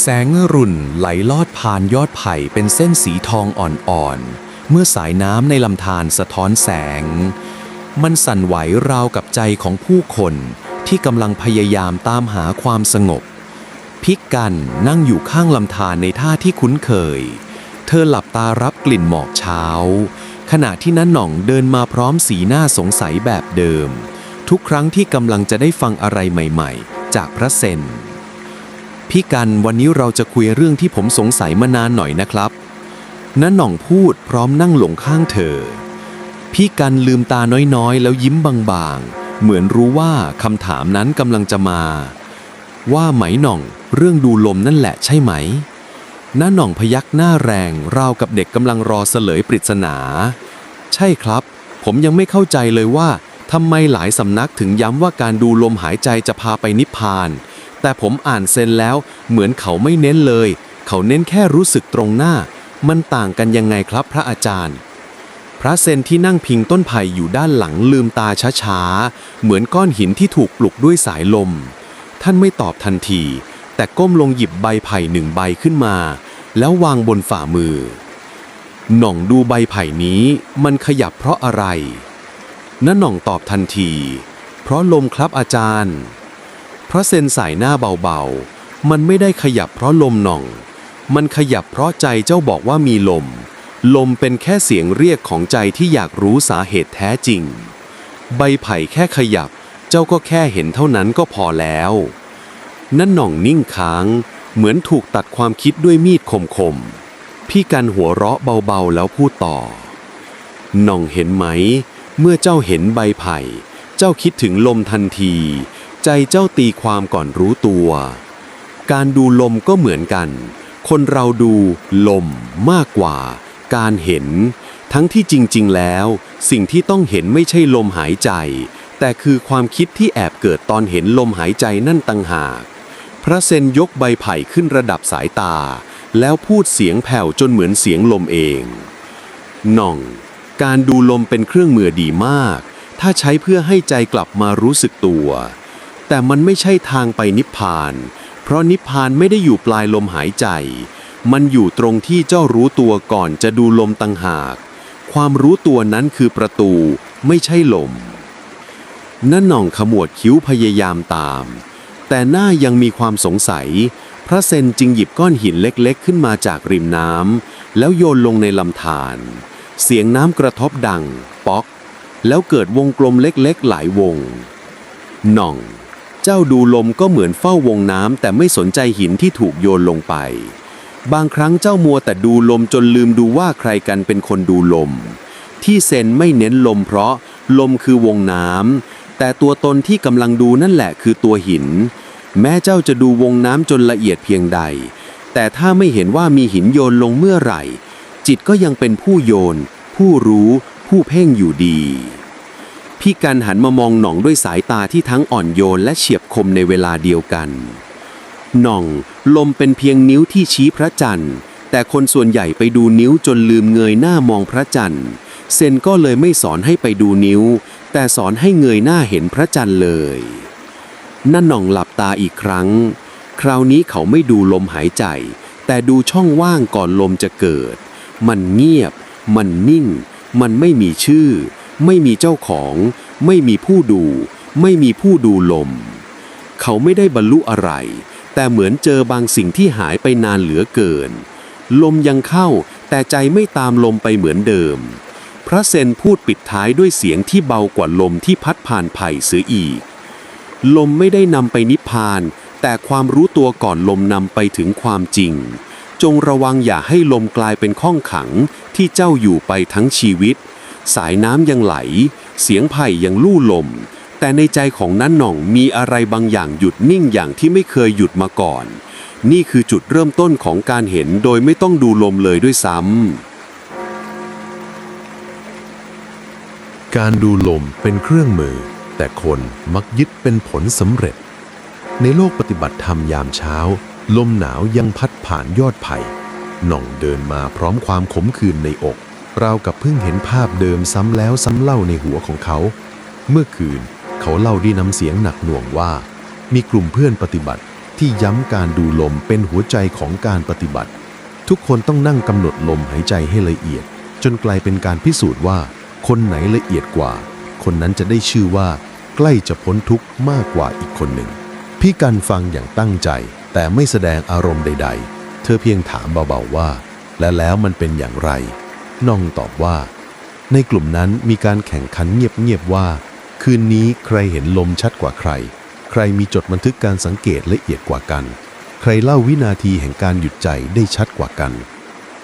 แสงรุณไหลลอดผ่านยอดไผ่เป็นเส้นสีทองอ่อนๆ เมื่อสายน้ำในลำธารสะท้อนแสง มันสั่นไหวราวกับใจของผู้คนที่กำลังพยายามตามหาความสงบ พิกกันนั่งอยู่ข้างลำธารในท่าที่คุ้นเคย เธอหลับตารับกลิ่นหมอกเช้า ขณะที่น้าหน่องเดินมาพร้อมสีหน้าสงสัยแบบเดิม ทุกครั้งที่กำลังจะได้ฟังอะไรใหม่ๆ จากพระเซน พี่กันวันนี้เราจะคุยเรื่องที่ผมสงสัยมานานหน่อยนะครับน้าหน่องพูดพร้อมนั่งหลงข้างเธอ พี่กันลืมตาน้อยๆ แล้วยิ้มบางๆ เหมือนรู้ว่าคำถามนั้นกำลังจะมา ว่าไหมหน่องเรื่องดูลมนั่นแหละใช่ไหมน้าหน่องพยักหน้าแรงราวกับเด็กกำลังรอเสลยปริศนา ใช่ครับ ผมยังไม่เข้าใจเลยว่าทำไมหลายสำนักถึงย้ำว่าการดูลมหายใจจะพาไปนิพพาน แต่ผมอ่านเซนแล้ว เหมือนเขาไม่เน้นเลย เขาเน้นแค่รู้สึกตรงหน้า มันต่างกันยังไงครับพระอาจารย์ พระเซนที่นั่งพิงต้นไผ่อยู่ด้านหลังลืมตาช้าๆ เหมือนก้อนหินที่ถูกปลุกด้วยสายลม ท่านไม่ตอบทันที แต่ก้มลงหยิบใบไผ่หนึ่งใบขึ้นมา แล้ววางบนฝ่ามือ หน่องดูใบไผ่นี้ มันขยับเพราะอะไรน้าหน่องตอบทันที เพราะลมครับอาจารย์ เพราะเซนสายหน้าเบาๆ มันไม่ได้ขยับเพราะลมหน่อง มันขยับเพราะใจเจ้าบอกว่ามีลม ลมเป็นแค่เสียงเรียกของใจที่อยากรู้สาเหตุแท้จริง ใบไผ่แค่ขยับ เจ้าก็แค่เห็นเท่านั้นก็พอแล้ว นั่นหน่องนิ่งค้าง เหมือนถูกตัดความคิดด้วยมีดคมๆ พี่กันหัวเราะเบาๆแล้วพูดต่อ หน่องเห็นไหม เมื่อเจ้าเห็นใบไผ่ เจ้าคิดถึงลมทันที ใจเจ้าตีความก่อนรู้ตัว การดูลมก็เหมือนกัน คนเราดูลมมากกว่า การเห็น ทั้งที่จริง ๆ แล้ว สิ่งที่ต้องเห็นไม่ใช่ลมหายใจ แต่คือความคิดที่แอบเกิดตอนเห็นลมหายใจนั่นต่างหาก พระเซนยกใบไผ่ขึ้นระดับสายตา แล้วพูดเสียงแผ่วจนเหมือนเสียงลมเองน่อง การดูลมเป็นเครื่องมือดีมาก ถ้าใช้เพื่อให้ใจกลับมารู้สึกตัว แต่มันไม่ใช่ทางไปนิพพาน เพราะนิพพานไม่ได้อยู่ปลายลมหายใจ มันอยู่ตรงที่เจ้ารู้ตัวก่อนจะดูลมต่างหาก ความรู้ตัวนั้นคือประตูไม่ใช่ลมนั่นน่องขมวดคิ้วพยายามตาม แต่หน้ายังมีความสงสัย พระเซนจึงหยิบก้อนหินเล็กๆ ขึ้นมาจากริมน้ำแล้วโยนลงในลำธารเสียงน้ำกระทบดัง ป๊อก แล้วเกิดวงกลมเล็กๆ หลายวง น่อง เจ้าดูลมก็เหมือนเฝ้าวงน้ำแต่ไม่สนใจหินที่ถูกโยนลงไป บางครั้งเจ้ามัวแต่ดูลมจนลืมดูว่าใครกันเป็นคนดูลม ที่เซนไม่เน้นลมเพราะลมคือวงน้ำแต่ตัวตนที่กำลังดูนั่นแหละคือตัวหิน แม้เจ้าจะดูวงน้ำจนละเอียดเพียงใด แต่ถ้าไม่เห็นว่ามีหินโยนลงเมื่อไหร่ จิตก็ยังเป็นผู้โยน ผู้รู้ ผู้เพ่งอยู่ดี พี่กันหันมามองหน่องด้วยสายตาที่ทั้งอ่อนโยนและเฉียบคมในเวลาเดียวกันหน่อง ลมเป็นเพียงนิ้วที่ชี้พระจันทร์ แต่คนส่วนใหญ่ไปดูนิ้วจนลืมเงยหน้ามองพระจันทร์ เซนก็เลยไม่สอนให้ไปดูนิ้ว แต่สอนให้เงยหน้าเห็นพระจันทร์เลยนั่นหน่องหลับตาอีกครั้ง คราวนี้เขาไม่ดูลมหายใจ แต่ดูช่องว่างก่อนลมจะเกิด มันเงียบ มันนิ่ง มันไม่มีชื่อ ไม่มีเจ้าของ ไม่มีผู้ดู ไม่มีผู้ดูลม เขาไม่ได้บรรลุอะไร แต่เหมือนเจอบางสิ่งที่หายไปนานเหลือเกิน ลมยังเข้าแต่ใจไม่ตามลมไปเหมือนเดิม พระเซนพูดปิดท้ายด้วยเสียงที่เบากว่าลมที่พัดผ่านไผ่เสืออีก ลมไม่ได้นำไปนิพพาน แต่ความรู้ตัวก่อนลมนำไปถึงความจริง จงระวังอย่าให้ลมกลายเป็นข้องขังที่เจ้าอยู่ไปทั้งชีวิต สายน้ำยังไหล เสียงไผ่ยังลู่ลม แต่ในใจของนั้นหน่องมีอะไรบางอย่างหยุดนิ่งอย่างที่ไม่เคยหยุดมาก่อน นี่คือจุดเริ่มต้นของการเห็นโดยไม่ต้องดูลมเลยด้วยซ้ำการดูลมเป็นเครื่องมือ แต่คนมักยึดเป็นผลสำเร็จ ในโลกปฏิบัติธรรมยามเช้า ลมหนาวยังพัดผ่านยอดไผ่หน่องเดินมาพร้อมความขมขื่นในอก ราวกับเพิ่งเห็นภาพเดิมซ้ำแล้วซ้ำเล่าในหัวของเขา เมื่อคืนเขาเล่าด้วยน้ำเสียงหนักหน่วงว่า มีกลุ่มเพื่อนปฏิบัติที่ย้ำการดูลมเป็นหัวใจของการปฏิบัติ ทุกคนต้องนั่งกำหนดลมหายใจให้ละเอียด จนกลายเป็นการพิสูจน์ว่า คนไหนละเอียดกว่า คนนั้นจะได้ชื่อว่า ใกล้จะพ้นทุกข์มากกว่าอีกคนหนึ่ง พี่กันฟังอย่างตั้งใจ แต่ไม่แสดงอารมณ์ใด ๆ เธอเพียงถามเบาๆว่า และแล้วมันเป็นอย่างไร น้องตอบว่า ในกลุ่มนั้นมีการแข่งขันเงียบๆว่า คืนนี้ใครเห็นลมชัดกว่าใคร ใครมีจดบันทึกการสังเกตละเอียดกว่ากัน ใครเล่าวินาทีแห่งการหยุดใจได้ชัดกว่ากัน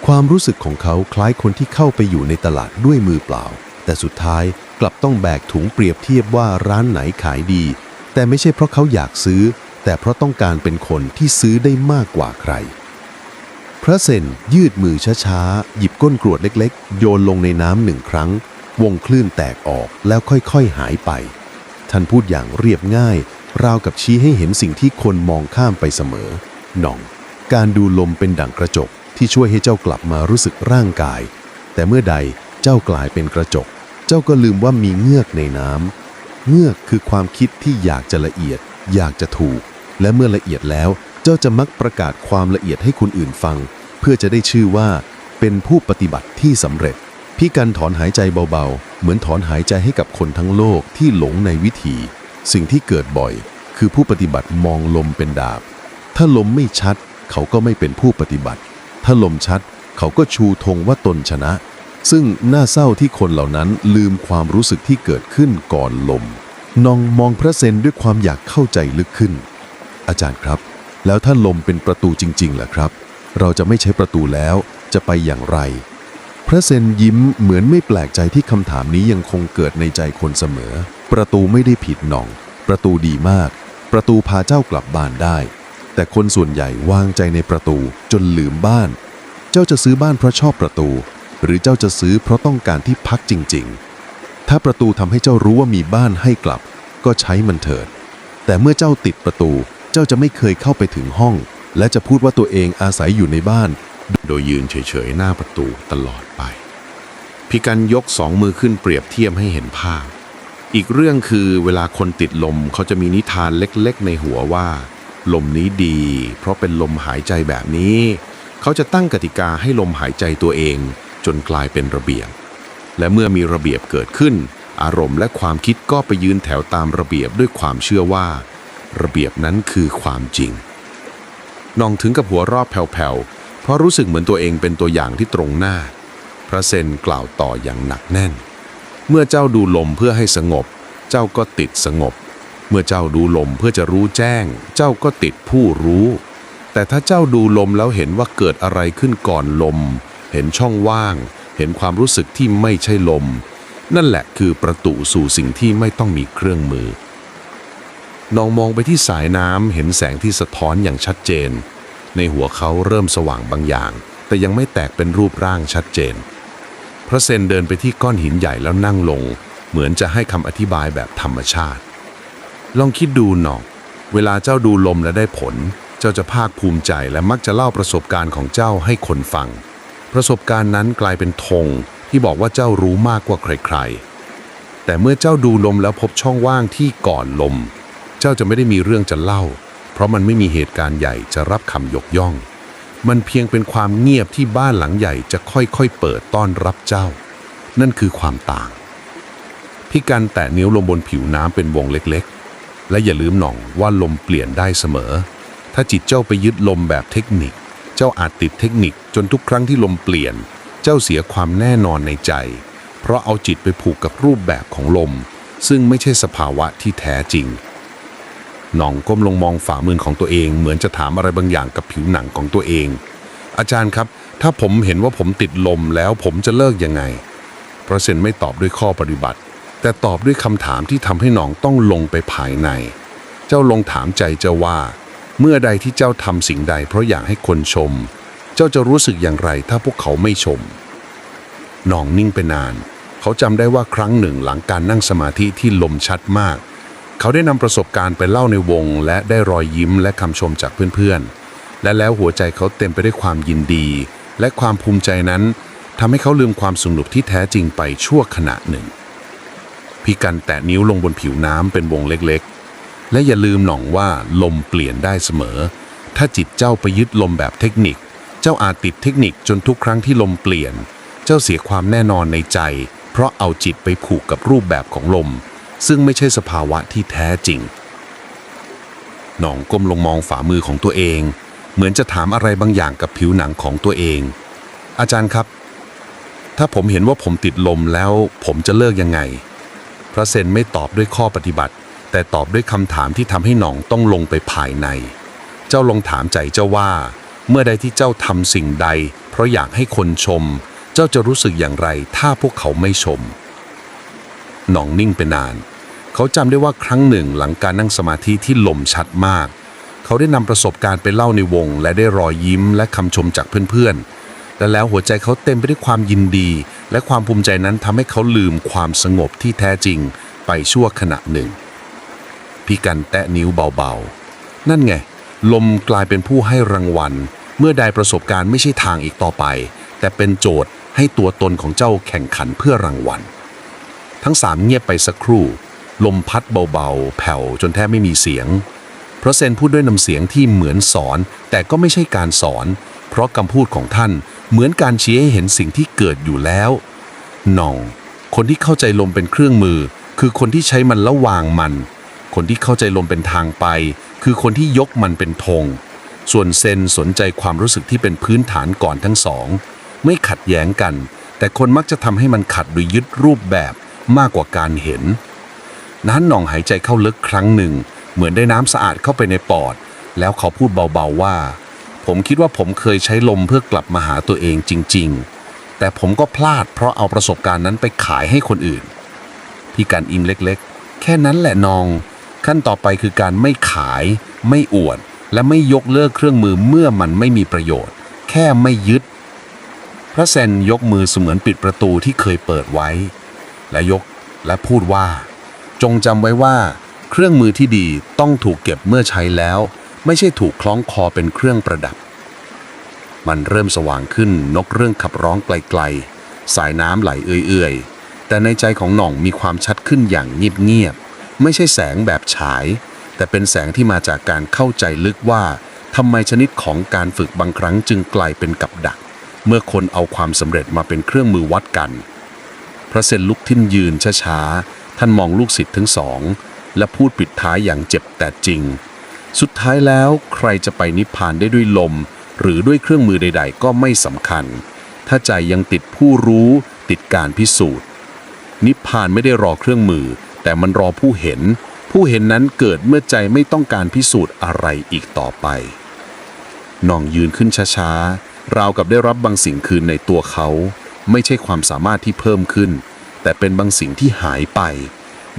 ความรู้สึกของเขาคล้ายคนที่เข้าไปอยู่ในตลาดด้วยมือเปล่า แต่สุดท้ายกลับต้องแบกถุงเปรียบเทียบว่าร้านไหนขายดี แต่ไม่ใช่เพราะเขาอยากซื้อ แต่เพราะต้องการเป็นคนที่ซื้อได้มากกว่าใคร พระเซนยืดมือช้าๆ หยิบก้นกรวดเล็กๆ โยนลงในน้ำหนึ่งครั้ง วงคลื่นแตกออกแล้วค่อยๆหายไป ท่านพูดอย่างเรียบง่าย ราวกับชี้ให้เห็นสิ่งที่คนมองข้ามไปเสมอ หน่อง การดูลมเป็นดั่งกระจกที่ช่วยให้เจ้ากลับมารู้สึกร่างกาย แต่เมื่อใดเจ้ากลายเป็นกระจก เจ้าก็ลืมว่ามีเงือกในน้ำเงือกคือความคิดที่อยากจะละเอียด อยากจะถูก และเมื่อละเอียดแล้ว เจ้าจะมักประกาศความละเอียดให้คนอื่นฟัง เพื่อจะได้ชื่อว่า เป็นผู้ปฏิบัติที่สำเร็จ พี่กันถอนหายใจเบาๆ เหมือนถอนหายใจให้กับคนทั้งโลกที่หลงในวิธีสิ่งที่เกิดบ่อย คือผู้ปฏิบัติมองลมเป็นดาบ ถ้าลมไม่ชัด เขาก็ไม่เป็นผู้ปฏิบัติ ถ้าลมชัด เขาก็ชูธงว่าตนชนะ ซึ่งน่าเศร้าที่คนเหล่านั้นลืมความรู้สึกที่เกิดขึ้นก่อนลมนองมองพระเซนด้วยความอยากเข้าใจลึกขึ้น อาจารย์ครับ แล้วถ้าลมเป็นประตูจริงๆล่ะครับ เราจะไม่ใช้ประตูแล้วจะไปอย่างไร พระเซนยิ้มเหมือนไม่แปลกใจที่คำถามนี้ยังคงเกิดในใจคนเสมอ ประตูไม่ได้ผิดหน่อง ประตูดีมาก ประตูพาเจ้ากลับบ้านได้ แต่คนส่วนใหญ่วางใจในประตูจนลืมบ้าน เจ้าจะซื้อบ้านเพราะชอบประตู หรือเจ้าจะซื้อเพราะต้องการที่พักจริง ๆ ถ้าประตูทำให้เจ้ารู้ว่ามีบ้านให้กลับ ก็ใช้มันเถิด แต่เมื่อเจ้าติดประตู เจ้าจะไม่เคยเข้าไปถึงห้อง และจะพูดว่าตัวเองอาศัยอยู่ในบ้าน โดยยืนเฉยๆหน้าประตูตลอดไปพี่กันยกสองมือขึ้นเปรียบเทียบให้เห็นภาพ อีกเรื่องคือเวลาคนติดลมเขาจะมีนิทานเล็กๆ ในหัวว่า ลมนี้ดี เพราะเป็นลมหายใจแบบนี้ เขาจะตั้งกติกาให้ลมหายใจตัวเอง จนกลายเป็นระเบียบ และเมื่อมีระเบียบเกิดขึ้น อารมณ์และความคิดก็ไปยืนแถวตามระเบียบด้วยความเชื่อว่า ระเบียบนั้นคือความจริงนองถึงกับหัวรอบแผ่วๆ เพราะรู้สึกเหมือนตัวเองเป็นตัวอย่างที่ตรงหน้า พระเซนกล่าวต่ออย่างหนักแน่น เมื่อเจ้าดูลมเพื่อให้สงบ เจ้าก็ติดสงบ เมื่อเจ้าดูลมเพื่อจะรู้แจ้ง เจ้าก็ติดผู้รู้ แต่ถ้าเจ้าดูลมแล้วเห็นว่าเกิดอะไรขึ้นก่อนลม เห็นช่องว่าง เห็นความรู้สึกที่ไม่ใช่ลม นั่นแหละคือประตูสู่สิ่งที่ไม่ต้องมีเครื่องมือ น้องมองไปที่สายน้ำเห็นแสงที่สะท้อนอย่างชัดเจน ในหัวเขาเริ่มสว่างบางอย่าง แต่ยังไม่แตกเป็นรูปร่างชัดเจน พระเซนเดินไปที่ก้อนหินใหญ่แล้วนั่งลง เหมือนจะให้คำอธิบายแบบธรรมชาติ ลองคิดดูหนอก เวลาเจ้าดูลมและได้ผล เจ้าจะภาคภูมิใจและมักจะเล่าประสบการณ์ของเจ้าให้คนฟัง ประสบการณ์นั้นกลายเป็นธงที่บอกว่าเจ้ารู้มากกว่าใครๆ แต่เมื่อเจ้าดูลมแล้วพบช่องว่างที่ก่อนลม เจ้าจะไม่ได้มีเรื่องจะเล่า เพราะมันไม่มีเหตุการณ์ใหญ่จะรับคำยกย่อง มันเพียงเป็นความเงียบที่บ้านหลังใหญ่จะค่อยๆเปิดต้อนรับเจ้า นั่นคือความต่าง พี่กันแตะนิ้วลงบนผิวน้ำเป็นวงเล็กๆ และอย่าลืมหน่องว่าลมเปลี่ยนได้เสมอ ถ้าจิตเจ้าไปยึดลมแบบเทคนิค เจ้าอาจติดเทคนิคจนทุกครั้งที่ลมเปลี่ยน เจ้าเสียความแน่นอนในใจ เพราะเอาจิตไปผูกกับรูปแบบของลมซึ่งไม่ใช่สภาวะที่แท้จริง หน่องก้มลงมองฝ่ามือของตัวเอง เหมือนจะถามอะไรบางอย่างกับผิวหนังของตัวเอง อาจารย์ครับ ถ้าผมเห็นว่าผมติดลมแล้วผมจะเลิกยังไงพระเซนไม่ตอบด้วยข้อปฏิบัติ แต่ตอบด้วยคำถามที่ทำให้หนองต้องลงไปภายใน เจ้าลงถามใจเจ้าว่า เมื่อใดที่เจ้าทำสิ่งใด เพราะอยากให้คนชม เจ้าจะรู้สึกอย่างไรถ้าพวกเขาไม่ชมหนองนิ่งไปนาน เขาจำได้ว่าครั้งหนึ่งหลังการนั่งสมาธิที่ลมชัดมาก เขาได้นำประสบการณ์ไปเล่าในวง และได้รอยยิ้มและคำชมจากเพื่อนๆ และแล้วหัวใจเขาเต็มไปด้วยความยินดี และความภูมิใจนั้นทำให้เขาลืมความสนุกที่แท้จริงไปชั่วขณะหนึ่ง พี่กันแตะนิ้วลงบนผิวน้ำเป็นวงเล็กๆ และอย่าลืมหน่องว่าลมเปลี่ยนได้เสมอ ถ้าจิตเจ้าไปยึดลมแบบเทคนิค เจ้าอาจติดเทคนิคจนทุกครั้งที่ลมเปลี่ยน เจ้าเสียความแน่นอนในใจ เพราะเอาจิตไปผูกกับรูปแบบของลม ซึ่งไม่ใช่สภาวะที่แท้จริง หน่องก้มลงมองฝ่ามือของตัวเอง เหมือนจะถามอะไรบางอย่างกับผิวหนังของตัวเอง อาจารย์ครับ ถ้าผมเห็นว่าผมติดลมแล้วผมจะเลิกยังไง พระเซนไม่ตอบด้วยข้อปฏิบัติ แต่ตอบด้วยคำถามที่ทำให้หน่องต้องลงไปภายใน เจ้าลองถามใจเจ้าว่า เมื่อใดที่เจ้าทำสิ่งใด เพราะอยากให้คนชม เจ้าจะรู้สึกอย่างไรถ้าพวกเขาไม่ชมหน่องนิ่งไปนาน เขาจำได้ว่าครั้งหนึ่งหลังการนั่งสมาธิที่ลมชัดมาก เขาได้นำประสบการณ์ไปเล่าในวง และได้รอยยิ้มและคำชมจากเพื่อนๆ และแล้วหัวใจเขาเต็มไปด้วยความยินดี และความภูมิใจนั้นทำให้เขาลืมความสงบที่แท้จริงไปชั่วขณะหนึ่ง พี่กันแตะนิ้วเบาๆ นั่นไง ลมกลายเป็นผู้ให้รางวัล เมื่อได้ประสบการณ์ไม่ใช่ทางอีกต่อไป แต่เป็นโจทย์ให้ตัวตนของเจ้าแข่งขันเพื่อรางวัล ทั้งสามเงียบไปสักครู่ ลมพัดเบาๆ แผ่วจนแทบไม่มีเสียง เพราะเซนพูดด้วยน้ำเสียงที่เหมือนสอน แต่ก็ไม่ใช่การสอน เพราะคำพูดของท่านเหมือนการชี้ให้เห็นสิ่งที่เกิดอยู่แล้วหน่อง คนที่เข้าใจลมเป็นเครื่องมือ คือคนที่ใช้มันแล้ววางมัน คนที่เข้าใจลมเป็นทางไป คือคนที่ยกมันเป็นธงส่วนเซนสนใจความรู้สึกที่เป็นพื้นฐานก่อนทั้งสอง ไม่ขัดแย้งกัน แต่คนมักจะทำให้มันขัดโดยยึดรูปแบบมากกว่าการเห็น นั้นหน่องหายใจเข้าลึกครั้งหนึ่ง เหมือนได้น้ำสะอาดเข้าไปในปอด แล้วเขาพูดเบาๆว่า ผมคิดว่าผมเคยใช้ลมเพื่อกลับมาหาตัวเองจริง ๆ แต่ผมก็พลาดเพราะเอาประสบการณ์นั้นไปขายให้คนอื่น พี่การอิมเล็กๆ แค่นั้นแหละนอง ขั้นต่อไปคือการไม่ขาย ไม่อวด และไม่ยกเลิกเครื่องมือเมื่อมันไม่มีประโยชน์ แค่ไม่ยึด พระเซนยกมือเสมือนปิดประตูที่เคยเปิดไว้ และยกและพูดว่า จงจำไว้ว่า เครื่องมือที่ดีต้องถูกเก็บเมื่อใช้แล้ว ไม่ใช่ถูกคล้องคอเป็นเครื่องประดับ มันเริ่มสว่างขึ้นนกเรื่องขับร้องไกลๆ สายน้ำไหลเอื่อยๆ แต่ในใจของหน่องมีความชัดขึ้นอย่างเงียบๆ ไม่ใช่แสงแบบฉาย แต่เป็นแสงที่มาจากการเข้าใจลึกว่าทำไมชนิดของการฝึกบางครั้งจึงกลายเป็นกับดัก เมื่อคนเอาความสำเร็จมาเป็นเครื่องมือวัดกัน พระเซนลุกทิ้นยืนช้าๆ ท่านมองลูกศิษย์ทั้งสอง และพูดปิดท้ายอย่างเจ็บแต่จริง สุดท้ายแล้วใครจะไปนิพพานได้ด้วยลม หรือด้วยเครื่องมือใด ๆ ก็ไม่สำคัญ ถ้าใจยังติดผู้รู้ ติดการพิสูจน์ นิพพานไม่ได้รอเครื่องมือ แต่มันรอผู้เห็น ผู้เห็นนั้นเกิดเมื่อใจไม่ต้องการพิสูจน์อะไรอีกต่อไปน้องยืนขึ้นช้าๆราวกับได้รับบางสิ่งคืนในตัวเขา ไม่ใช่ความสามารถที่เพิ่มขึ้น แต่เป็นบางสิ่งที่หายไป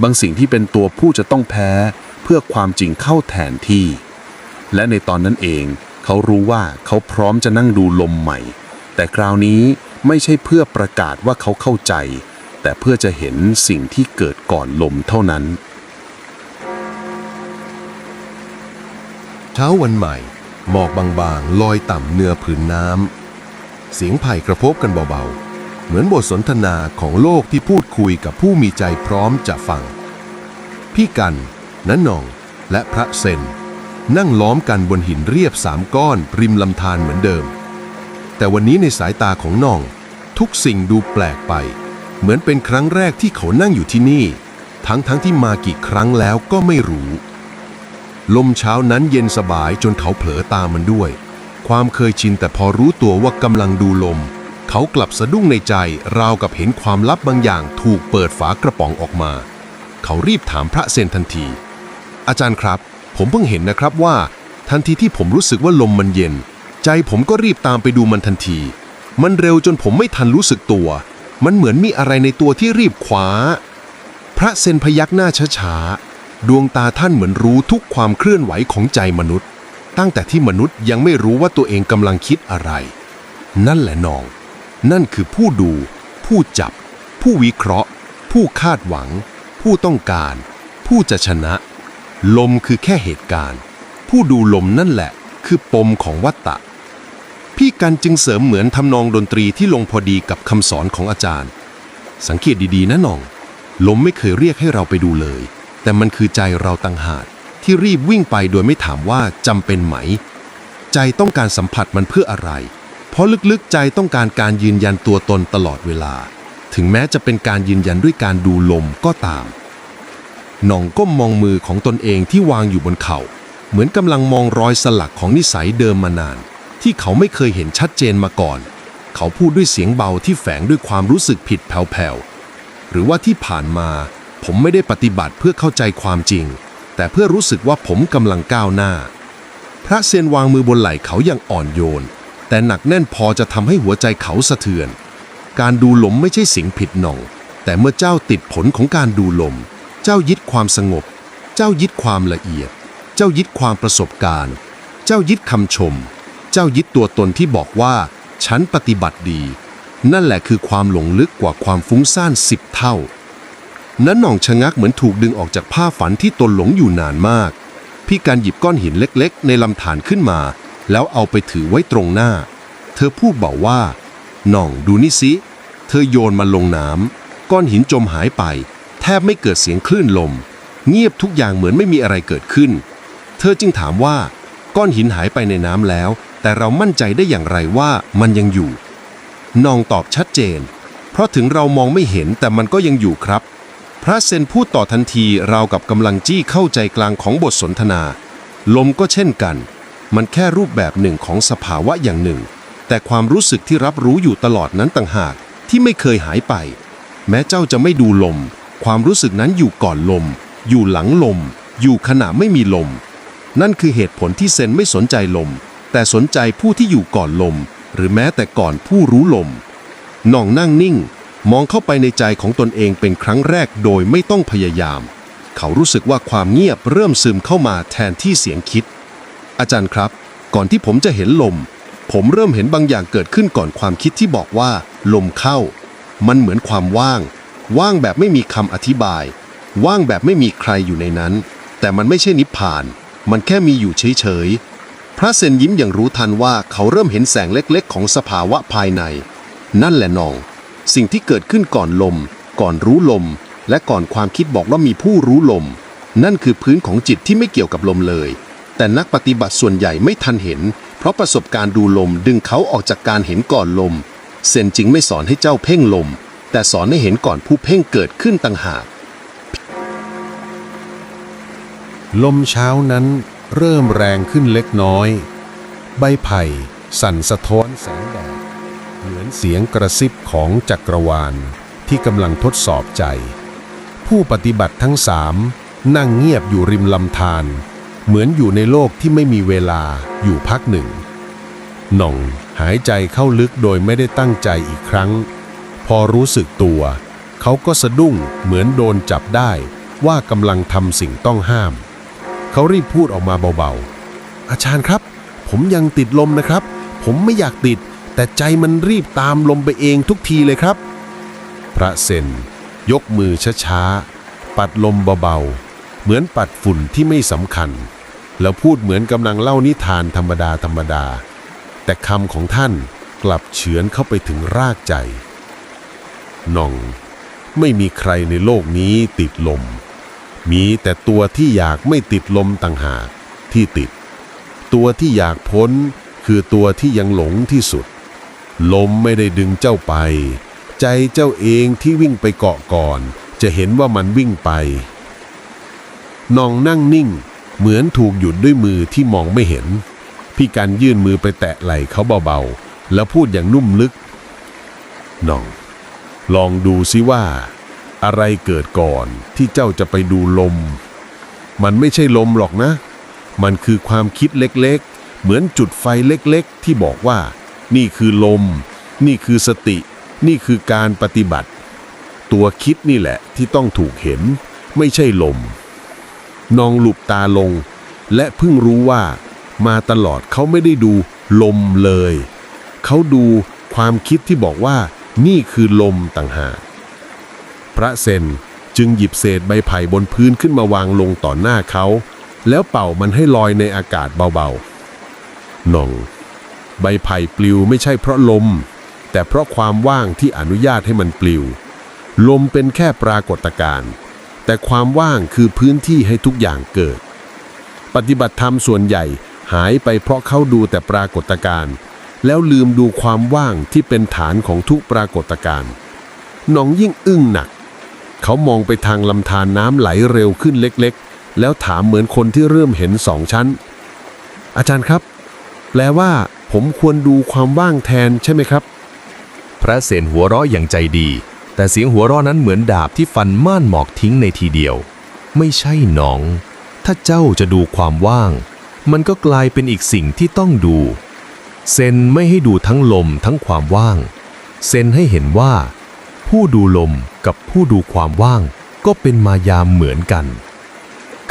บางสิ่งที่เป็นตัวผู้จะต้องแพ้ เพื่อความจริงเข้าแทนที่ และในตอนนั้นเอง เขารู้ว่าเขาพร้อมจะนั่งดูลมใหม่ แต่คราวนี้ไม่ใช่เพื่อประกาศว่าเขาเข้าใจ แต่เพื่อจะเห็นสิ่งที่เกิดก่อนลมเท่านั้น เช้าวันใหม่ หมอกบางๆลอยต่ำเหนือผืนน้ำเสียงไผ่กระทบกันเบาๆ เหมือนบทสนทนาของโลกที่พูดคุยกับผู้มีใจพร้อมจะฟัง พี่กันนันนอง และพระเซน นั่งล้อมกันบนหินเรียบสามก้อนริมลำธารเหมือนเดิม แต่วันนี้ในสายตาของน้อง ทุกสิ่งดูแปลกไป เหมือนเป็นครั้งแรกที่เขานั่งอยู่ที่นี่ ทั้งๆทที่มากี่ครั้งแล้วก็ไม่รู้ ลมเช้านั้นเย็นสบายจนเขาเผลอตามมันด้วย ความเคยชินแต่พอรู้ตัวว่ากำลังดูลม เขากลับสะดุ้งในใจราวกับเห็นความลับบางอย่างถูกเปิดฝากระป๋องออกมา เขารีบถามพระเซนทันที อาจารย์ครับ ผมเพิ่งเห็นนะครับว่า ทันทีที่ผมรู้สึกว่าลมมันเย็น ใจผมก็รีบตามไปดูมันทันที มันเร็วจนผมไม่ทันรู้สึกตัว มันเหมือนมีอะไรในตัวที่รีบคว้า พระเซนพยักหน้าช้าๆดวงตาท่านเหมือนรู้ทุกความเคลื่อนไหวของใจมนุษย์ ตั้งแต่ที่มนุษย์ยังไม่รู้ว่าตัวเองกำลังคิดอะไร นั่นแหละน้อง นั่นคือผู้ดู ผู้จับ ผู้วิเคราะห์ ผู้คาดหวัง ผู้ต้องการ ผู้จะชนะ ลมคือแค่เหตุการณ์ ผู้ดูลมนั่นแหละ คือปมของวัตตะ พี่กันจึงเสริมเหมือนทำนองดนตรีที่ลงพอดีกับคำสอนของอาจารย์ สังเกตดีๆนะน้อง ลมไม่เคยเรียกให้เราไปดูเลย แต่มันคือใจเราต่างหากที่รีบวิ่งไปโดยไม่ถามว่าจำเป็นไหม ใจต้องการสัมผัสมันเพื่ออะไร เพราะลึกๆใจต้องการการยืนยันตัวตนตลอดเวลา ถึงแม้จะเป็นการยืนยันด้วยการดูลมก็ตามหน่องก้มมองมือของตนเองที่วางอยู่บนเขา่า เหมือนกำลังมองรอยสลักของนิสัยเดิมมานาน ที่เขาไม่เคยเห็นชัดเจนมาก่อน เขาพูดด้วยเสียงเบาที่แฝงด้วยความรู้สึกผิดแผ่วๆหรือว่าที่ผ่านมา ผมไม่ได้ปฏิบัติเพื่อเข้าใจความจริง แต่เพื่อรู้สึกว่าผมกำลังก้าวหน้า พระเซียนวางมือบนไหล่เขาอย่างอ่อนโยน แต่หนักแน่นพอจะทำให้หัวใจเขาสะเทือน การดูลมไม่ใช่สิ่งผิดหน่อง แต่เมื่อเจ้าติดผลของการดูลม เจ้ายึดความสงบ เจ้ายึดความละเอียด เจ้ายึดความประสบการณ์ เจ้ายึดคำชม เจ้ายึดตัวตนที่บอกว่า ฉันปฏิบัติดี นั่นแหละคือความหลงลึกกว่าความฟุ้งซ่านสิบเท่า นั้นหน่องชะงักเหมือนถูกดึงออกจากผ้าฝันที่ตนหลงอยู่นานมาก พี่การหยิบก้อนหินเล็ก ๆ ในลำธารขึ้นมา แล้วเอาไปถือไว้ตรงหน้า เธอพูดบอกว่าน่องดูนี่สิ เธอโยนมันลงน้ำก้อนหินจมหายไป แทบไม่เกิดเสียงคลื่นลม เงียบทุกอย่างเหมือนไม่มีอะไรเกิดขึ้น เธอจึงถามว่า ก้อนหินหายไปในน้ำแล้ว แต่เรามั่นใจได้อย่างไรว่ามันยังอยู่น่องตอบชัดเจน เพราะถึงเรามองไม่เห็นแต่มันก็ยังอยู่ครับ พระเซนพูดต่อทันทีราวกับกำลังจี้เข้าใจกลางของบทสนทนา ลมก็เช่นกัน มันแค่รูปแบบหนึ่งของสภาวะอย่างหนึ่ง แต่ความรู้สึกที่รับรู้อยู่ตลอดนั้นต่างหากที่ไม่เคยหายไป แม้เจ้าจะไม่ดูลม ความรู้สึกนั้นอยู่ก่อนลม อยู่หลังลม อยู่ขณะไม่มีลม นั่นคือเหตุผลที่เซนไม่สนใจลม แต่สนใจผู้ที่อยู่ก่อนลม หรือแม้แต่ก่อนผู้รู้ลมน่องนั่งนิ่ง มองเข้าไปในใจของตนเองเป็นครั้งแรกโดยไม่ต้องพยายาม เขารู้สึกว่าความเงียบเริ่มซึมเข้ามาแทนที่เสียงคิด อาจารย์ครับ ก่อนที่ผมจะเห็นลม ผมเริ่มเห็นบางอย่างเกิดขึ้นก่อนความคิดที่บอกว่า ลมเข้า มันเหมือนความว่าง ว่างแบบไม่มีคำอธิบาย ว่างแบบไม่มีใครอยู่ในนั้น แต่มันไม่ใช่นิพพาน มันแค่มีอยู่เฉยๆ พระเซนยิ้มอย่างรู้ทันว่าเขาเริ่มเห็นแสงเล็กๆ ของสภาวะภายใน นั่นแหละนอง สิ่งที่เกิดขึ้นก่อนลม ก่อนรู้ลม และก่อนความคิดบอกว่ามีผู้รู้ลม นั่นคือพื้นของจิตที่ไม่เกี่ยวกับลมเลย แต่นักปฏิบัติส่วนใหญ่ไม่ทันเห็น เพราะประสบการณ์ดูลมดึงเขาออกจากการเห็นก่อนลมเซนจึงไม่สอนให้เจ้าเพ่งลม แต่สอนให้เห็นก่อนผู้เพ่งเกิดขึ้นต่างหาก ลมเช้านั้นเริ่มแรงขึ้นเล็กน้อย ใบไผ่สั่นสะท้อนแสงแดดเหมือนเสียงกระซิบของจักรวาลที่กำลังทดสอบใจ ผู้ปฏิบัติทั้งสามนั่งเงียบอยู่ริมลำธาร เหมือนอยู่ในโลกที่ไม่มีเวลาอยู่พักหนึ่ง หน่องหายใจเข้าลึกโดยไม่ได้ตั้งใจอีกครั้ง พอรู้สึกตัว เขาก็สะดุ้งเหมือนโดนจับได้ว่ากำลังทำสิ่งต้องห้าม เขารีบพูดออกมาเบาๆ อาจารย์ครับ ผมยังติดลมนะครับ ผมไม่อยากติด แต่ใจมันรีบตามลมไปเองทุกทีเลยครับ พระเซนยกมือช้าๆ ปัดลมเบาๆ เหมือนปัดฝุ่นที่ไม่สำคัญ แล้วพูดเหมือนกำลังเล่านิทานธรรมดาธรรมดา แต่คำของท่านกลับเฉือนเข้าไปถึงรากใจน่อง ไม่มีใครในโลกนี้ติดลม มีแต่ตัวที่อยากไม่ติดลมต่างหากที่ติด ตัวที่อยากพ้นคือตัวที่ยังหลงที่สุด ลมไม่ได้ดึงเจ้าไป ใจเจ้าเองที่วิ่งไปเกาะก่อน จะเห็นว่ามันวิ่งไปนองนั่งนิ่ง เหมือนถูกหยุดด้วยมือที่มองไม่เห็น พี่การยื่นมือไปแตะไหล่เขาเบาๆ แล้วพูดอย่างนุ่มลึกน้อง ลองดูซิว่า อะไรเกิดก่อนที่เจ้าจะไปดูลม มันไม่ใช่ลมหรอกนะ มันคือความคิดเล็กๆ เหมือนจุดไฟเล็กๆ ที่บอกว่า นี่คือลม นี่คือสติ นี่คือการปฏิบัติ ตัวคิดนี่แหละที่ต้องถูกเห็น ไม่ใช่ลม นองหลุบตาลง และเพิ่งรู้ว่า มาตลอดเขาไม่ได้ดูลมเลย เขาดูความคิดที่บอกว่า นี่คือลมต่างหากพระเซนจึงหยิบเศษใบไผ่บนพื้นขึ้นมาวางลงต่อหน้าเขา แล้วเป่ามันให้ลอยในอากาศเบาๆน่อง ใบไผ่ปลิวไม่ใช่เพราะลม แต่เพราะความว่างที่อนุญาตให้มันปลิว ลมเป็นแค่ปรากฏการณ์ แต่ความว่างคือพื้นที่ให้ทุกอย่างเกิด ปฏิบัติธรรมส่วนใหญ่หายไปเพราะเขาดูแต่ปรากฏการณ์แล้วลืมดูความว่างที่เป็นฐานของทุกปรากฏการณ์น้องยิ่งอึ้งหนัก เขามองไปทางลำธารน้ำไหลเร็วขึ้นเล็กๆ แล้วถามเหมือนคนที่เริ่มเห็นสองชั้น อาจารย์ครับ แปลว่า ผมควรดูความว่างแทนใช่ไหมครับ พระเสนหัวเราะอย่างใจดี แต่เสียงหัวเราะนั้นเหมือนดาบที่ฟันม่านหมอกทิ้งในทีเดียว ไม่ใช่หนอง ถ้าเจ้าจะดูความว่าง มันก็กลายเป็นอีกสิ่งที่ต้องดู เซนไม่ให้ดูทั้งลมทั้งความว่าง เซนให้เห็นว่า ผู้ดูลมกับผู้ดูความว่าง ก็เป็นมายามเหมือนกัน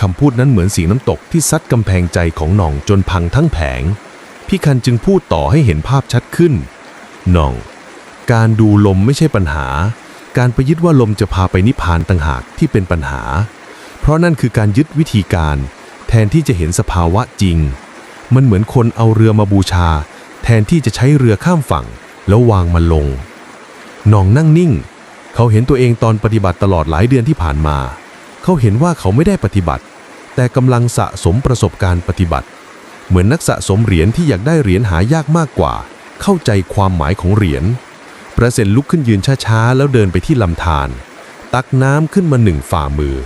คำพูดนั้นเหมือนสีน้ำตกที่ซัดกำแพงใจของหน่องจนพังทั้งแผง พี่คันจึงพูดต่อให้เห็นภาพชัดขึ้น หน่อง การดูลมไม่ใช่ปัญหา การไปยึดว่าลมจะพาไปนิพพานต่างหากที่เป็นปัญหา เพราะนั่นคือการยึดวิธีการ แทนที่จะเห็นสภาวะจริง มันเหมือนคนเอาเรือมาบูชา แทนที่จะใช้เรือข้ามฝั่ง แล้ววางมันลงนองนั่งนิ่ง เขาเห็นตัวเองตอนปฏิบัติตลอดหลายเดือนที่ผ่านมา เขาเห็นว่าเขาไม่ได้ปฏิบัติ แต่กำลังสะสมประสบการณ์ปฏิบัติ เหมือนนักสะสมเหรียญที่อยากได้เหรียญหายากมากกว่า เข้าใจความหมายของเหรียญ พระเซนลุกขึ้นยืนช้าๆ แล้วเดินไปที่ลำธาร ตักน้ำขึ้นมาหนึ่งฝ่ามือ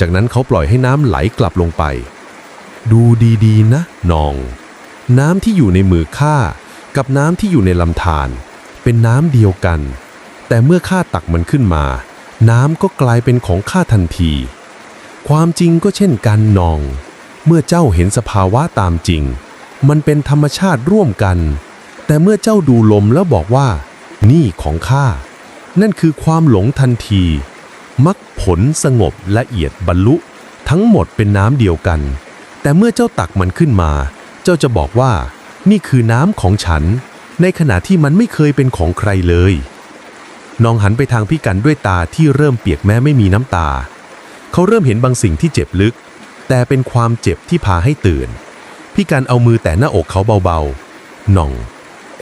จากนั้นเขาปล่อยให้น้ำไหลกลับลงไป ดูดีๆ นะนอง น้ำที่อยู่ในมือข้ากับน้ำที่อยู่ในลำธารเป็นน้ำเดียวกัน แต่เมื่อข้าตักมันขึ้นมา น้ำก็กลายเป็นของข้าทันที ความจริงก็เช่นกันนอง เมื่อเจ้าเห็นสภาวะตามจริง มันเป็นธรรมชาติร่วมกัน แต่เมื่อเจ้าดูลมแล้วบอกว่า นี่ของข้า นั่นคือความหลงทันทีมรรคผลสงบละเอียดบรรลุ ทั้งหมดเป็นน้ำเดียวกัน แต่เมื่อเจ้าตักมันขึ้นมา เจ้าจะบอกว่า นี่คือน้ำของฉัน ในขณะที่มันไม่เคยเป็นของใครเลย น้องหันไปทางพี่กันด้วยตาที่เริ่มเปียกแม้ไม่มีน้ำตา เขาเริ่มเห็นบางสิ่งที่เจ็บลึก แต่เป็นความเจ็บที่พาให้ตื่น พี่กันเอามือแตะหน้าอกเขาเบาๆ หน่อง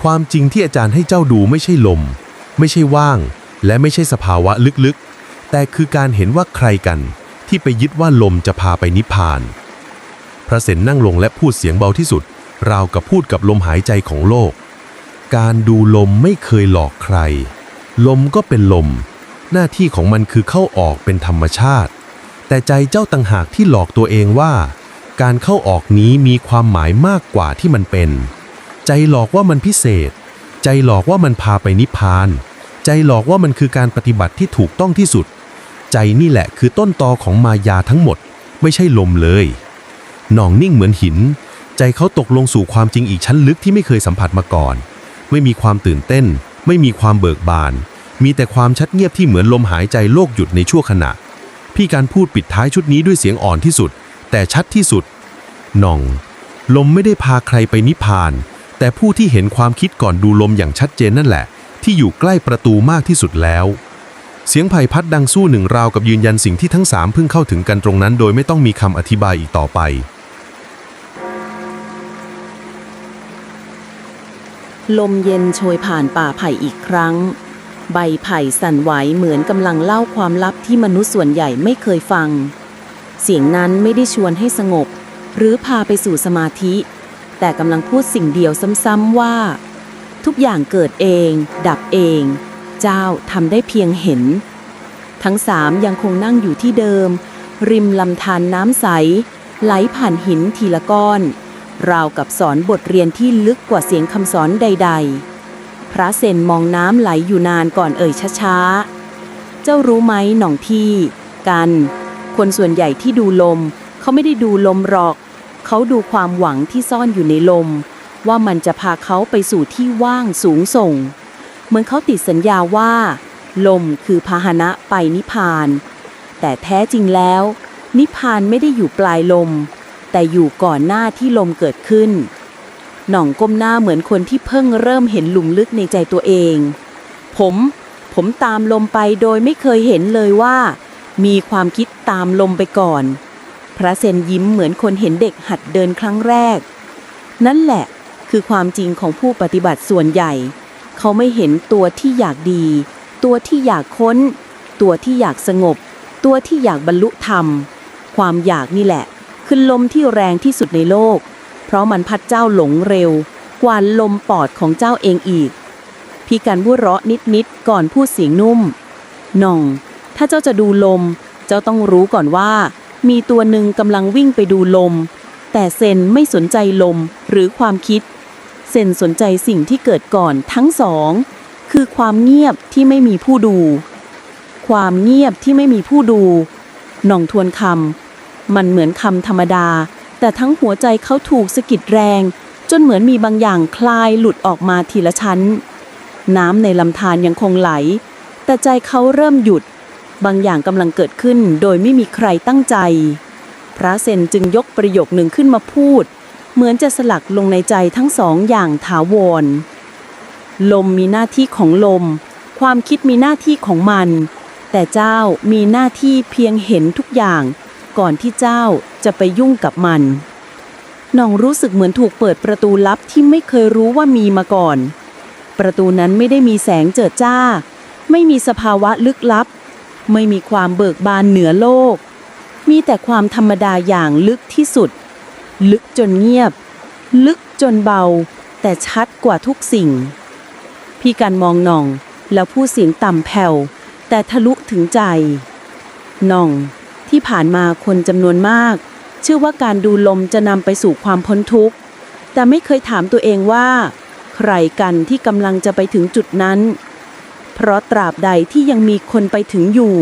ความจริงที่อาจารย์ให้เจ้าดูไม่ใช่ลม ไม่ใช่ว่าง และไม่ใช่สภาวะลึกๆ แต่คือการเห็นว่าใครกัน ที่ไปยึดว่าลมจะพาไปนิพพาน พระเสนนั่งลงและพูดเสียงเบาที่สุด ราวกับพูดกับลมหายใจของโลก การดูลมไม่เคยหลอกใคร ลมก็เป็นลม หน้าที่ของมันคือเข้าออกเป็นธรรมชาติ แต่ใจเจ้าต่างหากที่หลอกตัวเองว่า การเข้าออกนี้มีความหมายมากกว่าที่มันเป็น ใจหลอกว่ามันพิเศษ ใจหลอกว่ามันพาไปนิพพาน ใจหลอกว่ามันคือการปฏิบัติที่ถูกต้องที่สุด ใจนี่แหละคือต้นตอของมายาทั้งหมด ไม่ใช่ลมเลยหน่องนิ่งเหมือนหิน ใจเขาตกลงสู่ความจริงอีกชั้นลึกที่ไม่เคยสัมผัสมาก่อน ไม่มีความตื่นเต้น ไม่มีความเบิกบาน มีแต่ความชัดเงียบที่เหมือนลมหายใจโลกหยุดในชั่วขณะ พี่การพูดปิดท้ายชุดนี้ด้วยเสียงอ่อนที่สุด แต่ชัดที่สุดหน่อง ลมไม่ได้พาใครไปนิพพาน แต่ผู้ที่เห็นความคิดก่อนดูลมอย่างชัดเจนนั่นแหละ ที่อยู่ใกล้ประตูมากที่สุดแล้ว เสียงไผ่พัดดังสู้หนึ่งราวกับยืนยันสิ่งที่ทั้งสามเพิ่งเข้าถึงกันตรงนั้น โดยไม่ต้องมีคำอธิบายอีกต่อไปลมเย็นโชยผ่านป่าไผ่อีกครั้ง ใบไผ่สั่นไหวเหมือนกำลังเล่าความลับที่มนุษย์ส่วนใหญ่ไม่เคยฟัง เสียงนั้นไม่ได้ชวนให้สงบ หรือพาไปสู่สมาธิ แต่กำลังพูดสิ่งเดียวซ้ำๆว่า ทุกอย่างเกิดเอง ดับเอง เจ้าทำได้เพียงเห็น ทั้งสามยังคงนั่งอยู่ที่เดิม ริมลำธารน้ำใส ไหลผ่านหินทีละก้อน ราวกับสอนบทเรียนที่ลึกกว่าเสียงคำสอนใด ๆ พระเซนมองน้ำไหลอยู่นานก่อนเอ่ยช้าๆ เจ้ารู้ไหมหน่องพี่ กัน คนส่วนใหญ่ที่ดูลม เขาไม่ได้ดูลมหรอก เขาดูความหวังที่ซ่อนอยู่ในลม ว่ามันจะพาเขาไปสู่ที่ว่างสูงส่ง เหมือนเขาติดสัญญาว่า ลมคือพาหนะไปนิพพาน แต่แท้จริงแล้ว นิพพานไม่ได้อยู่ปลายลม แต่อยู่ก่อนหน้าที่ลมเกิดขึ้น หน่องก้มหน้าเหมือนคนที่เพิ่งเริ่มเห็นหลุมลึกในใจตัวเอง ผมผมตามลมไปโดยไม่เคยเห็นเลยว่า มีความคิดตามลมไปก่อน ระเซนยิ้มเหมือนคนเห็นเด็กหัดเดินครั้งแรก นั่นแหละคือความจริงของผู้ปฏิบัติส่วนใหญ่ เขาไม่เห็นตัวที่อยากดี ตัวที่อยากค้น ตัวที่อยากสงบ ตัวที่อยากบรรลุธรรม ความอยากนี่แหละ คือลมที่แรงที่สุดในโลก เพราะมันพัดเจ้าหลงเร็ว กว่าลมปอดของเจ้าเองอีก พี่กันพูดเราะนิดๆก่อนพูดเสียงนุ่มน่อง ถ้าเจ้าจะดูลม เจ้าต้องรู้ก่อนว่า มีตัวหนึ่งกำลังวิ่งไปดูลม แต่เซนไม่สนใจลมหรือความคิด เซนสนใจสิ่งที่เกิดก่อนทั้งสอง คือความเงียบที่ไม่มีผู้ดู ความเงียบที่ไม่มีผู้ดูหน่องทวนคำมันเหมือนคำธรรมดา แต่ทั้งหัวใจเขาถูกสะกิดแรง จนเหมือนมีบางอย่างคลายหลุดออกมาทีละชั้น น้ำในลำธารยังคงไหล แต่ใจเขาเริ่มหยุด บางอย่างกำลังเกิดขึ้นโดยไม่มีใครตั้งใจ พระเซนจึงยกประโยคหนึ่งขึ้นมาพูด เหมือนจะสลักลงในใจทั้งสองอย่างถาวร ลมมีหน้าที่ของลม ความคิดมีหน้าที่ของมัน แต่เจ้ามีหน้าที่เพียงเห็นทุกอย่าง ก่อนที่เจ้าจะไปยุ่งกับมันน้องรู้สึกเหมือนถูกเปิดประตูลับที่ไม่เคยรู้ว่ามีมาก่อน ประตูนั้นไม่ได้มีแสงเจิดจ้า ไม่มีสภาวะลึกลับ ไม่มีความเบิกบานเหนือโลก มีแต่ความธรรมดาอย่างลึกที่สุด ลึกจนเงียบ ลึกจนเบา แต่ชัดกว่าทุกสิ่ง พี่กันมองน่องแล้วพูดเสียงต่ำแผ่วแต่ทะลุถึงใจน่องที่ผ่านมาคนจำนวนมาก เชื่อว่าการดูลมจะนำไปสู่ความพ้นทุกข์ แต่ไม่เคยถามตัวเองว่า ใครกันที่กำลังจะไปถึงจุดนั้น เพราะตราบใดที่ยังมีคนไปถึงอยู่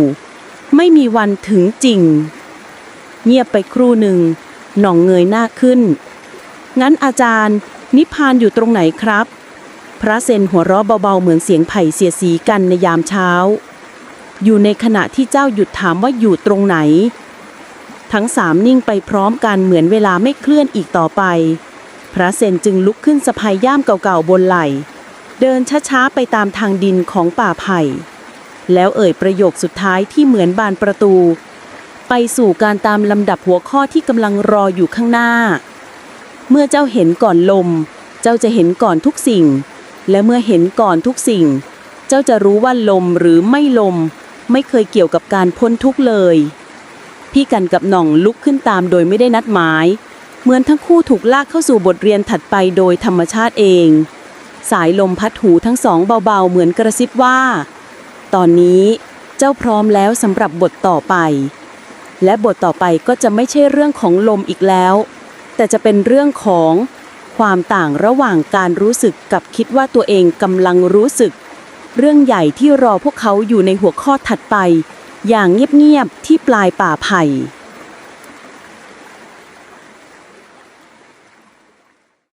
ไม่มีวันถึงจริง เงียบไปครู่หนึ่ง หน่องเงยหน้าขึ้น งั้นอาจารย์ นิพพานอยู่ตรงไหนครับ พระเซนหัวเราะเบาๆเหมือนเสียงไผ่เสียสีกันในยามเช้า อยู่ในขณะที่เจ้าหยุดถามว่าอยู่ตรงไหน ทั้งสามนิ่งไปพร้อมกันเหมือนเวลาไม่เคลื่อนอีกต่อไป พระเซนจึงลุกขึ้นสะพายย่ามเก่าๆบนไหล่ เดินช้าๆไปตามทางดินของป่าไผ่ แล้วเอ่ยประโยคสุดท้ายที่เหมือนบานประตู ไปสู่การตามลำดับหัวข้อที่กำลังรออยู่ข้างหน้า เมื่อเจ้าเห็นก่อนลม เจ้าจะเห็นก่อนทุกสิ่ง และเมื่อเห็นก่อนทุกสิ่ง เจ้าจะรู้ว่าลมหรือไม่ลม ไม่เคยเกี่ยวกับการพ้นทุกเลย พี่กันกับหน่องลุกขึ้นตามโดยไม่ได้นัดหมาย เหมือนทั้งคู่ถูกลากเข้าสู่บทเรียนถัดไปโดยธรรมชาติเอง สายลมพัดหูทั้งสองเบาๆ เหมือนกระซิบว่า ตอนนี้เจ้าพร้อมแล้วสำหรับบทต่อไป และบทต่อไปก็จะไม่ใช่เรื่องของลมอีกแล้ว แต่จะเป็นเรื่องของความต่างระหว่างการรู้สึกกับคิดว่าตัวเองกำลังรู้สึก เรื่องใหญ่ที่รอพวกเขาอยู่ในหัวข้อถัดไป อย่างเงียบๆที่ปลายป่าไผ่